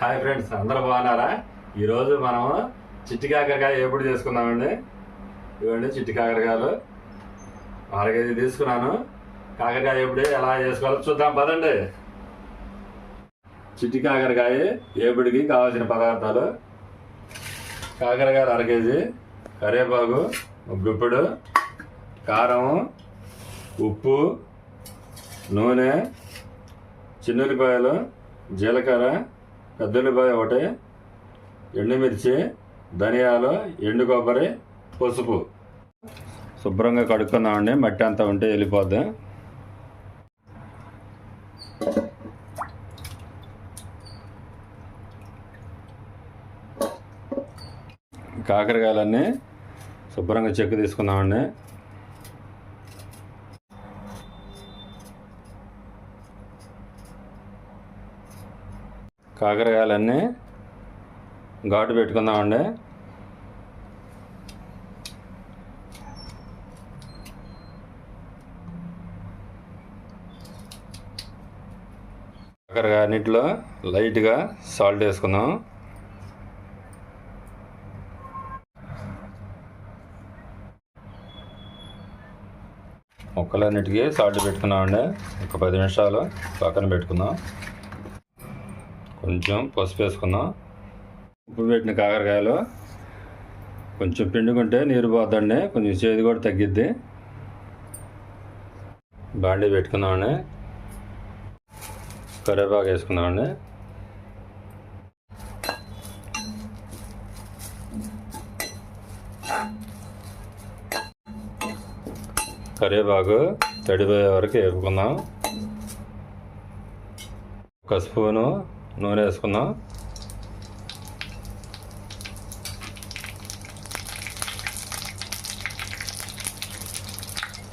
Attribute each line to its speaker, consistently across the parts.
Speaker 1: Hi friends అందరూ బాగున్నారా? ఈరోజు మనం చిట్టి కాకరకాయ ఎప్పుడు చేసుకున్నామండి ఇవ్వండి చిట్టి కాకరకాయలు. అర కేజీ తీసుకున్నాను. కాకరకాయ ఎప్పుడు ఎలా చేసుకోవాలో చూద్దాం పదండి. చిట్టి కాకరకాయ ఏపుడికి కావాల్సిన పదార్థాలు. కాకరకాయలు అర కేజీ కరివేపాకు గుప్పెడు కారం ఉప్పు నూనె చిన్నుల్లిపాయలు జీలకర్ర పెద్దలిపాయ ఒకటి ఎండుమిర్చి ధనియాలు ఎండు కొబ్బరి పసుపు. శుభ్రంగా కడుక్కుందామండి మట్టి అంతా ఉంటే వెళ్ళిపోద్ది. కాకరకాయలన్నీ శుభ్రంగా చెక్కు తీసుకుందామండి కాకరకాయలన్నీ ఘాటు పెట్టుకుందామండి. కాకరకాయ అన్నింటిలో లైట్గా సాల్ట్ వేసుకుందాం. మొక్కలన్నిటికీ సాల్ట్ పెట్టుకున్నామండి. ఒక పది నిమిషాలు పక్కన పెట్టుకుందాం. కొంచెం పసుపు వేసుకుందాం ఉప్పు పెట్టిన కాకరకాయలు కొంచెం పిండుకుంటే నీరు పోద్దండి కొంచెం చేదు కూడా తగ్గిద్ది. బాండీ పెట్టుకుందామండి కరివేపాకు వేసుకుందామండి కరివేపాకు తడిపోయే వరకు వేపుకుందాం. ఒక స్పూను నూనె వేసుకుందాం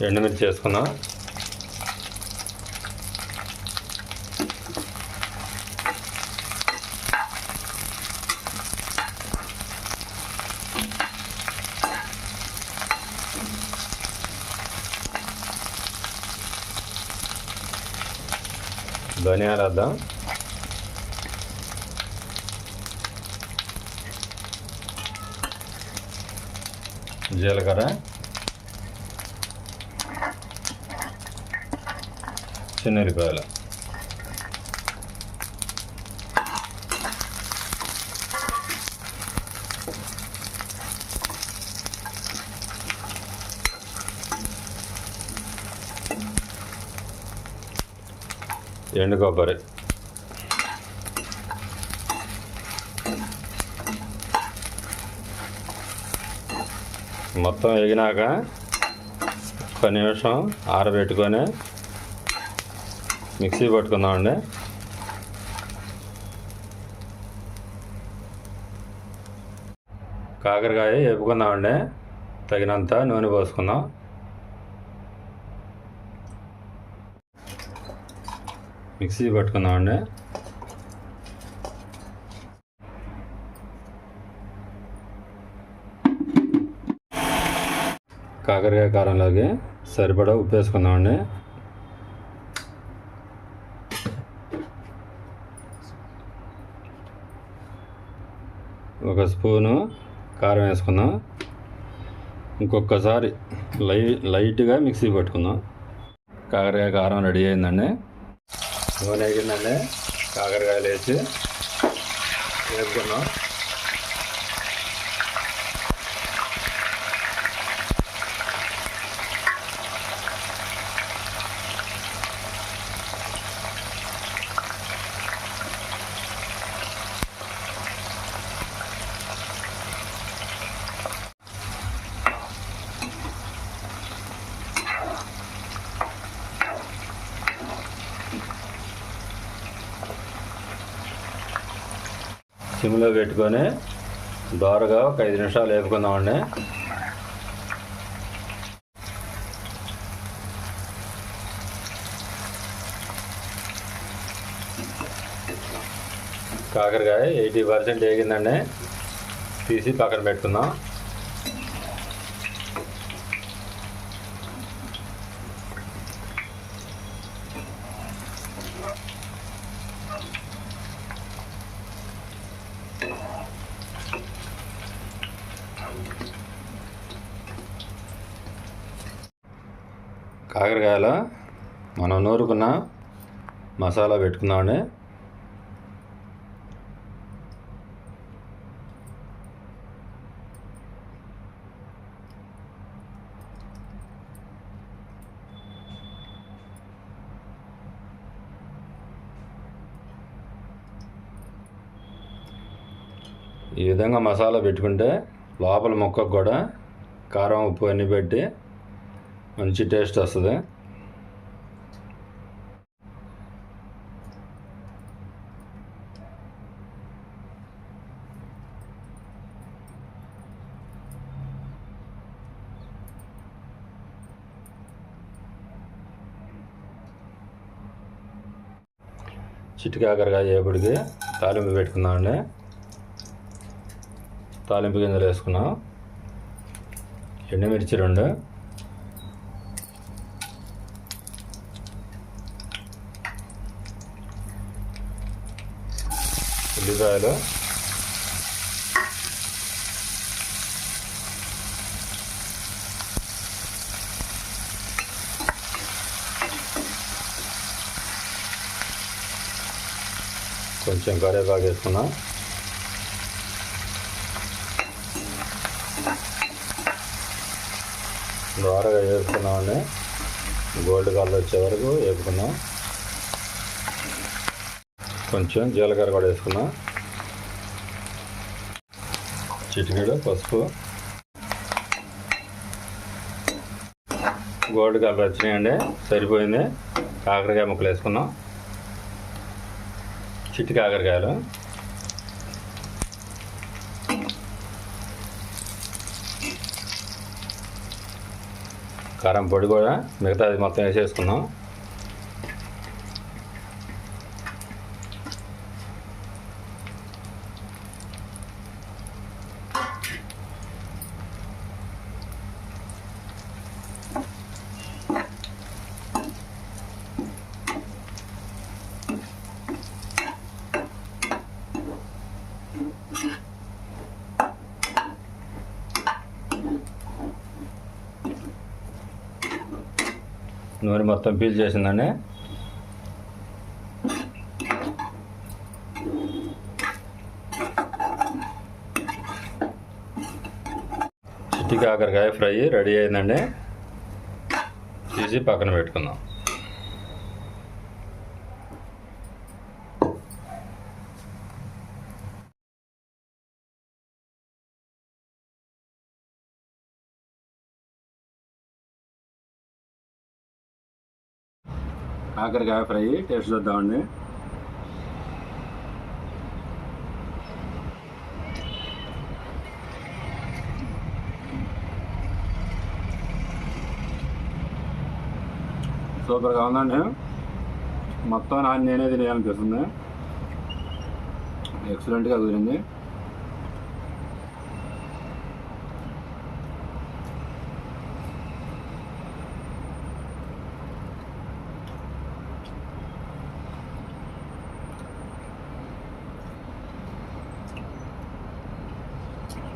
Speaker 1: ఎండుమిర్చి వేసుకుందాం. ధనియాలు వేద్దాం. జీలకర్ర చిన్నెల్లిపాయలు ఎండు కొబ్బరి. మొత్తం ఎగినాక ఒక నిమిషం ఆరబెట్టుకొని మిక్సీ పట్టుకుందామండి. కాకరకాయ వేపుకుందామండి. తగినంత నూనె పోసుకుందాం. మిక్సీ పట్టుకుందామండి. కాకరకాయ కారంలోకి సరిపడా ఉప్పు వేసుకుందామండి. ఒక స్పూను కారం వేసుకుందాం. ఇంకొకసారి లై లైట్గా మిక్సీ పట్టుకుందాం. కాకరకాయ కారం రెడీ అయిందండి. నూనె ఎగిందండి కాకరకాయలు వేసి వేసుకున్నాం సిమ్లో పెట్టుకొని దోరగా ఒక ఐదు నిమిషాలు వేపుకుందామండి కాకరకాయ ఎయిటీ పర్సెంట్ వేగిందండి. తీసి పక్కన పెట్టుకుందాం. కాకరకాయలో మనం నూరుకున్న మసాలా పెట్టుకుందామండి. ఈ విధంగా మసాలా పెట్టుకుంటే లోపల ముక్కకు కూడా కారం ఉప్పు అన్నీ పెట్టి మంచి టేస్ట్ వస్తుంది. చిటికాకరకాయ చేపడికి తాలింపు పెట్టుకుందామండి తాలింపు గింజలు వేసుకున్నాం. ఎండుమిర్చి రెండు. ఉల్లిపాయలు కొంచెం కరేపాకు వేసుకున్నా. ద్వారగా వేసుకున్నామని గోల్డ్ కలర్ వచ్చే వరకు వేపుకున్నాం. కొంచెం జీలకర్ర కూడా వేసుకున్నాం. చిటికెడు పసుపు. గోల్డ్ కలర్ వచ్చినాయండి సరిపోయింది. కాకరకాయ ముక్కలు వేసుకున్నాం. చిట్టి కాకరకాయలు. కారం పొడి కూడా మిగతాది మొత్తం వేసేసుకున్నాం. నూనె మొత్తం పీల్చేసిందండి చిట్టి కాకరకాయ ఫ్రై రెడీ అయిందండి. తీసి పక్కన పెట్టుకుందాం. కాకరకాయ ఫ్రై టేస్ట్ చూద్దామండి. సూపర్గా ఉందండి. మొత్తం నాన్న నేనే తినేయాలనిపిస్తుంది ఎక్సలెంట్గా కుదిరింది.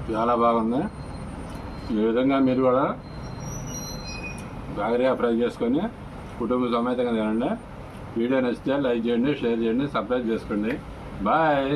Speaker 1: చాలా బాగుంది. ఈ విధంగా మీరు కూడా బాగా ఫ్రై చేసుకొని కుటుంబ సమేతంగా తినండి. వీడియో నచ్చితే లైక్ చేయండి షేర్ చేయండి సబ్స్క్రైబ్ చేసుకోండి. బాయ్.